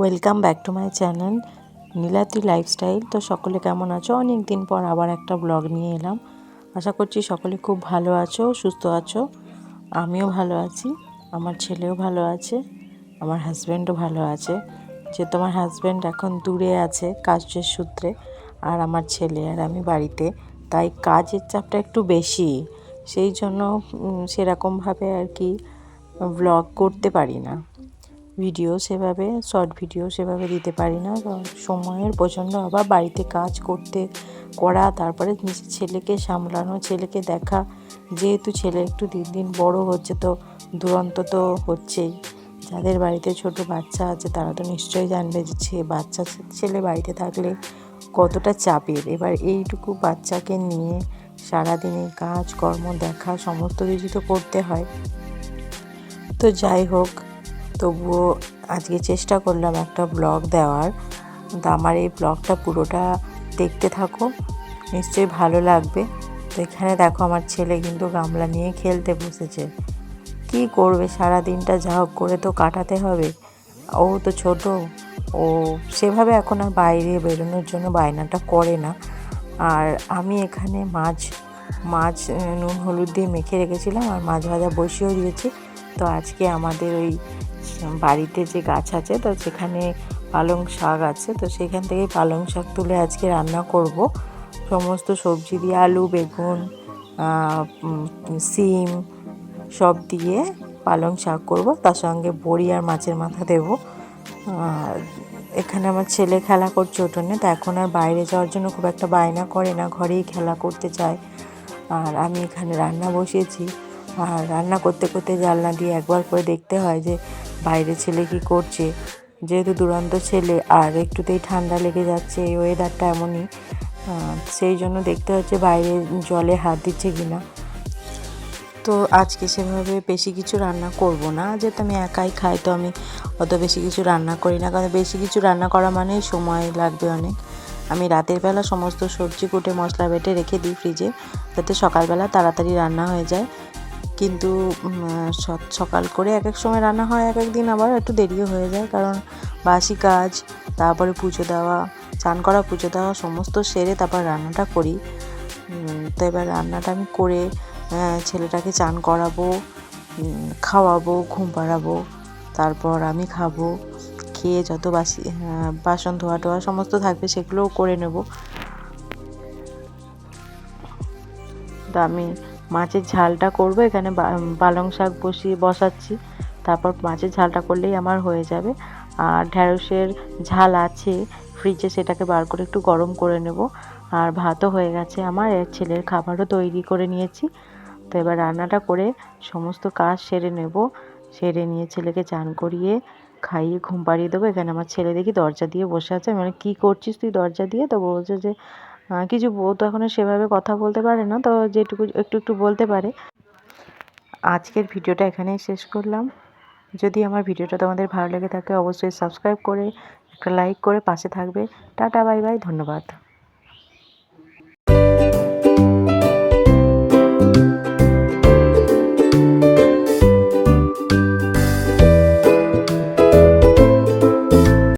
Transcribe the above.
Welcome back to my channel Niladri lifestyle তো সকলে কেমন আছো? অনেক দিন পর আবার একটা ব্লগ নিয়ে এলাম। আশা করছি সকলে খুব ভালো আছো, সুস্থ আছো। আমিও ভালো আছি, আমার ছেলেও ভালো আছে, আমার হাজব্যান্ডও ভালো আছে। যে তোমার হাজব্যান্ড এখন দূরে আছে, কাজের সূত্রে, আর আমার ছেলে আর আমি বাড়িতে। তাই কাজের চাপটা একটু বেশি, সেই জন্য সেরকমভাবে আর কি ব্লগ করতে পারি না। ভিডিও সেভাবে শর্ট ভিডিও সেভাবে দিতে পারি না। সময়ের প্রচণ্ড অভাব, বাড়িতে কাজ করতে করা, তারপরে নিজের ছেলেকে সামলানো, ছেলেকে দেখা। যেহেতু ছেলে একটু দিন দিন বড় হচ্ছে, তো দুরন্ত তো হচ্ছেই। যাদের বাড়িতে ছোট বাচ্চা আছে, তারা তো নিশ্চয়ই জানবে যে ছে, বাচ্চা ছেলে বাড়িতে থাকলে কতটা চাপের। এবার এইটুকু বাচ্চাকে নিয়ে সারাদিনে কাজ, কর্ম, দেখা, সমস্ত কিছু তো করতে হয়। তো যাই হোক তবুও আজকে চেষ্টা করলাম একটা ব্লগ দেওয়ার। তো আমার এই ব্লগটা পুরোটা দেখতে থাকো, নিশ্চয়ই ভালো লাগবে। তো এখানে দেখো আমার ছেলে কিন্তু গামলা নিয়ে খেলতে বসেছে। কি করবে? সারা দিনটা যা হোক করে তো কাটাতে হবে। ও তো ছোট, ও সেভাবে এখন আর বাইরে বেরোনোর জন্য বায়নাটা করে না। আর আমি এখানে মাছ মাছ, নুন, হলুদ দিয়ে মেখে রেখেছিলাম আর মাছ ভাজা বসিয়েও দিয়েছি। তো আজকে আমাদের ওই বাড়িতে যে গাছ আছে, তো সেখানে পালং শাক আছে, তো সেখান থেকে পালং শাক তুলে আজকে রান্না করব। সমস্ত সবজি দিয়ে আলু, বেগুন সিম সব দিয়ে পালং শাক করব। তার সঙ্গে বড়ি আর মাছের মাথা দেবো। এখানে আমার ছেলে খেলা করছে উঠোনে তো এখন আর বাইরে যাওয়ার জন্য খুব একটা বায়না করে না, ঘরেই খেলা করতে চায়। আর আমি এখানে রান্না বসিয়েছি। আর রান্না করতে করতে জানলা দিয়ে একবার করে দেখতে হয় যে বাইরে ছেলে কি করছে। যেহেতু দুরন্ত ছেলে আর একটুতেই ঠান্ডা লেগে যাচ্ছে, এই ওয়েদারটা এমনই। সেই জন্য দেখতে হচ্ছে বাইরে জলে হাত দিচ্ছে কিনা। তো আজকে সেভাবে বেশি কিছু রান্না করব না। যেহেতু আমি একাই খাই, তো আমি অত বেশি কিছু রান্না করি না। কারণ বেশি কিছু রান্না করা মানে সময় লাগবে অনেক। আমি রাতের বেলা সমস্ত সবজি কুটে মশলা বেটে রেখে দিই ফ্রিজে যাতে সকালবেলা তাড়াতাড়ি রান্না হয়ে যায়। কিন্তু সকাল করে এক এক সময় রান্না হয়, এক এক দিন আবার একটু দেরিও হয়ে যায়। কারণ বাসি কাজ, তারপরে পুজো দেওয়া, চান করা, পুজো দেওয়া, সমস্ত সেরে তারপর রান্নাটা করি। তো এবার রান্নাটা আমি করে ছেলেটাকে চান করাবো খাওয়াবো, ঘুম পাড়াবো, তারপর আমি খাব, খেয়ে যত বাসি বাসন, ধোয়া টোয়া সমস্ত থাকবে সেগুলোও করে নেব। তো আমি মাছের ঝালটা করব এখানে পালং শাক বসিয়ে বসাচ্ছি। তারপর মাছের ঝালটা করলেই আমার হয়ে যাবে। আর ঢ্যাঁড়সের ঝাল আছে ফ্রিজে সেটাকে বার করে একটু গরম করে নেব। আর ভাতও হয়ে গেছে আমার ছেলের খাবারও তৈরি করে নিয়েছি। তো এবার রান্নাটা করে সমস্ত কাজ সেরে নেব। সেরে নিয়ে ছেলেকে চান করিয়ে খাইয়ে ঘুম পাড়িয়ে দেবো। এখানে আমার ছেলে দেখি দরজা দিয়ে বসে আছে। বলি, কী করছিস তুই দরজা দিয়ে? তো বলছে যে কিছু তো এখনও সেভাবে কথা বলতে পারে না, তো যেটুকু, একটু একটু বলতে পারে। আজকের ভিডিওটা এখানেই শেষ করলাম। যদি আমার ভিডিওটা তোমাদের ভালো লেগে থাকে, অবশ্যই সাবস্ক্রাইব করে, একটা লাইক করে পাশে থাকবে। টাটা বাই বাই ধন্যবাদ।